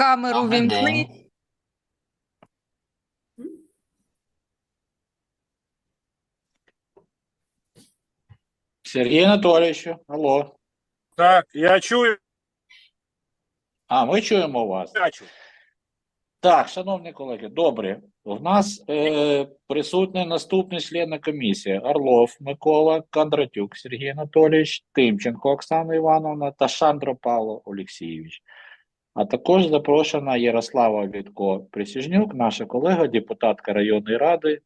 Камеру вімкни. Сергій Анатолійович, алло. Так, я чую, А, ми чуємо вас. бачу. Так, шановні колеги, добре. У нас е, присутні наступні члени комісії: Орлов Микола, Кондратюк Сергій Анатолійович, Тимченко Оксана Івановна та Шандро Павло Олексійович. А також запрошена Ярослава Вітко Присяжнюк, наша колега, депутатка районної ради,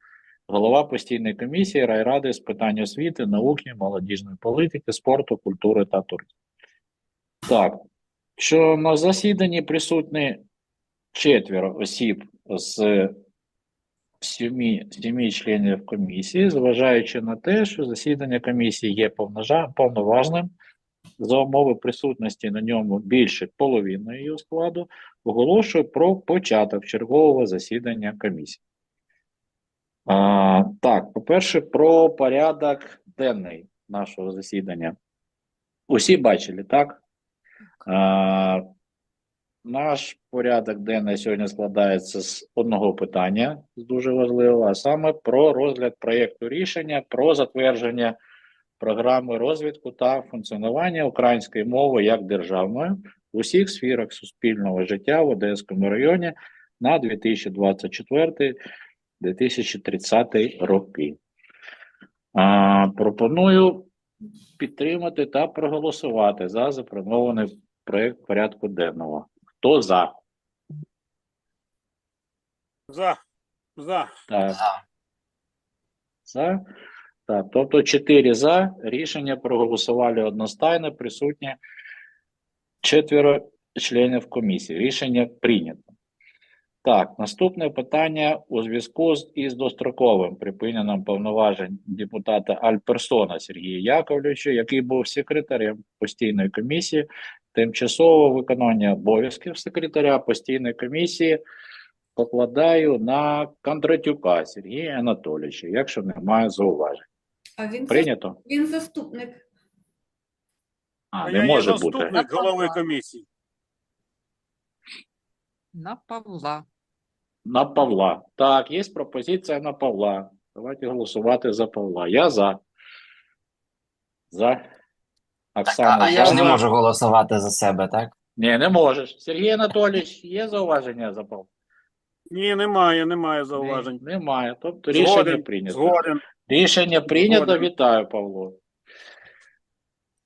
голова постійної комісії райради з питань освіти, науки, молодіжної політики, спорту, культури та туризму. Так, що на засіданні присутні четверо осіб з сімі, членів комісії, зважаючи на те, що засідання комісії є повноважним, за умови присутності на ньому більше половини її складу, оголошую про початок чергового засідання комісії. А, так, по-перше, про порядок денний нашого засідання. Усі бачили, так? А, наш порядок денний сьогодні складається з одного питання, з дуже важливого, а саме про розгляд проєкту рішення про затвердження програми розвитку та функціонування української мови як державної в усіх сферах суспільного життя в Одеському районі на 2024-2030 роки. А, пропоную підтримати та проголосувати за запропонований проєкт порядку денного. Хто за? За. За. Так. За. Так, тобто 4 за. Рішення проголосували одностайно, присутні четверо членів комісії. Рішення прийнято. Так, наступне питання у зв'язку з із достроковим припиненням повноважень депутата Альперсона Сергія Яковлевича, який був секретарем постійної комісії, тимчасового виконання обов'язків секретаря постійної комісії покладаю на Кондратюка Сергія Анатолійовича, якщо немає зауважень. А він, Прийнято? він заступник. А, А не я є може бути. заступник голови комісії. На Павла. На Павла. Так, є пропозиція на Павла. Давайте голосувати за Павла. Я за. За. Так, Оксана. а, а я за. ж не можу голосувати за себе, так? Ні, не можеш. Сергій Анатолійович, є зауваження за Павла? Ні, немає, немає зауважень. Ні, Немає. Тобто рішення Згоден, прийнято. згоден. Рішення прийнято. Вітаю, Павло.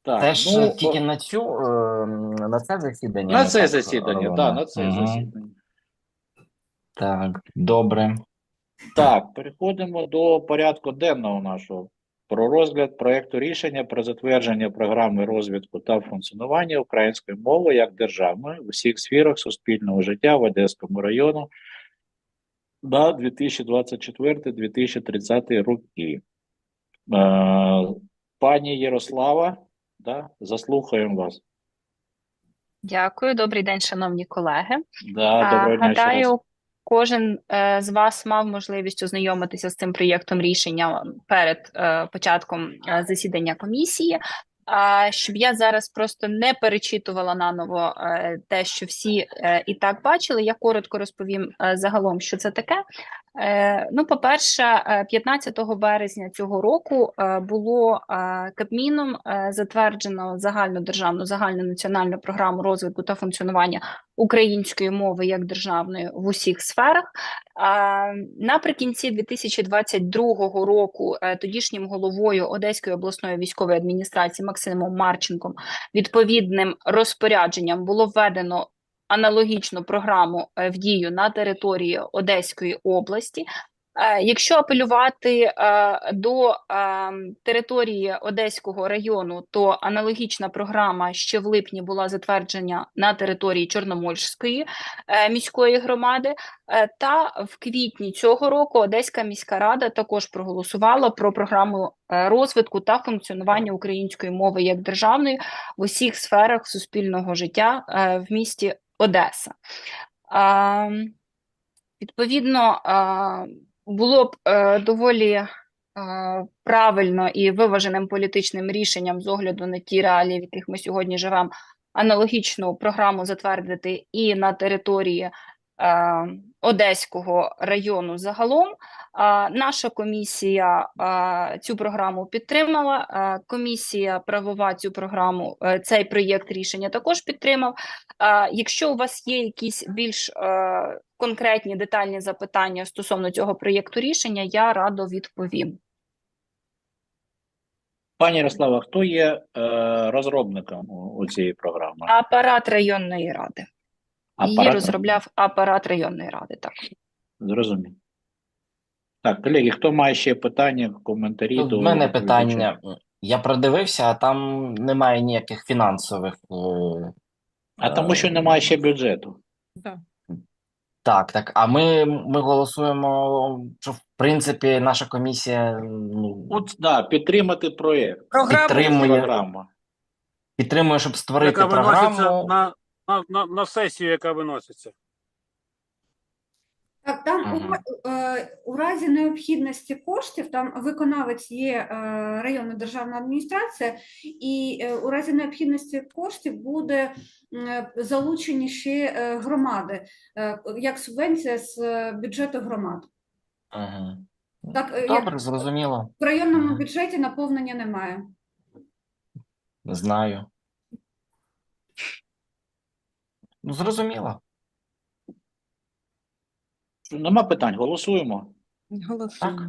Так, Це ж ну, тільки на цю е, на це засідання. на це так засідання, так, на це Мгм. засідання. Так, добре. Так, переходимо до порядку денного нашого. Про розгляд проекту рішення про затвердження програми розвитку та функціонування української мови як державної в усіх сферах суспільного життя в Одеському району на 2024-2030 роки. Пані Ярослава, да, заслухаємо вас. Дякую, добрий день, шановні колеги. Да, доброго дня ще раз. Гадаю, кожен е, з вас мав можливість ознайомитися з цим проєктом рішення перед е, початком е, засідання комісії. А щоб я зараз просто не перечитувала наново е, те, що всі е, і так бачили, я коротко розповім е, загалом, що це таке. Е, Ну, по-перше, е, 15 березня цього року е, було е, Кабміном е, затверджено загальнодержавну загальнонаціональну програму розвитку та функціонування української мови як державної в усіх сферах. Наприкінці 2022 року е, тодішнім головою Одеської обласної військової адміністрації Максимом Марченком відповідним розпорядженням було введено аналогічну програму е, в дію на території Одеської області. Е, Якщо апелювати е, до території Одеського району, то аналогічна програма ще в липні була затверджена на території Чорноморської міської громади. Та в квітні цього року Одеська міська рада також проголосувала про програму розвитку та функціонування української мови як державної в усіх сферах суспільного життя в місті Одеса. А, Відповідно, а, було б а, доволі а, правильно і виваженим політичним рішенням з огляду на ті реалії, в яких ми сьогодні живемо, аналогічну програму затвердити і на території е, Одеського району загалом. Наша комісія цю програму підтримала. Комісія правова цю програму, е, цей проєкт рішення також підтримав. Якщо у вас є якісь більш е, конкретні детальні запитання стосовно цього проєкту рішення, я радо відповім. Пані Ярослава, хто є е, розробником у цієї програми? Апарат районної ради. Її Апарат? розробляв апарат районної ради. Так. Зрозумів. Так, колеги, хто має ще питання, коментарі? Тут до мене питання. Я продивився, а там немає ніяких фінансових. е, А тому що немає ще бюджету. Так, так. А ми, ми голосуємо, що в принципі наша комісія ну, От, да, підтримати проєкт. підтримує, Програму. підтримує, щоб створити Яка програму. на, на, на, на сесію, яка виноситься. Так, там у, е, у разі необхідності коштів, там виконавець є е, районна державна адміністрація, і е, у разі необхідності коштів буде е, залучені ще е, громади, е, як субвенція з е, бюджету громад. Мгм. Так, е, як Добре, зрозуміло. в районному Мгм. бюджеті наповнення немає. Знаю. Ну, зрозуміло. Нема питань, голосуємо. Так.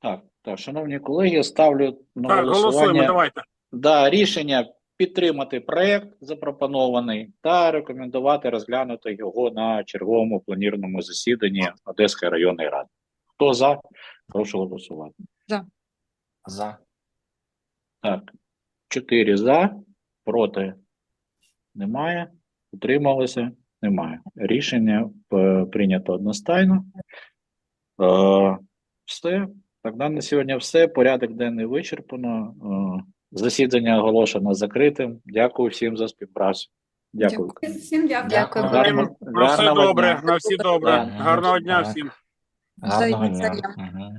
Так, так, шановні колеги, ставлю на Так, голосуємо, давайте. да, рішення підтримати проект запропонований та рекомендувати розглянути його на черговому планірному засіданні Одеської районної ради. Хто за? Прошу голосувати. За. За. Так, чотири за, проти немає, утрималося немає. Рішення е, прийнято одностайно. Е, все. Тогда на сьогодні все. Порядок денний вичерпано. Е, засідання оголошено закритим. Дякую всім за співпрацю. Дякую. Всім дякую. Дякую. Гарно- На все добре, дня. на всі добре. Гарного дня всім. Гарного дня.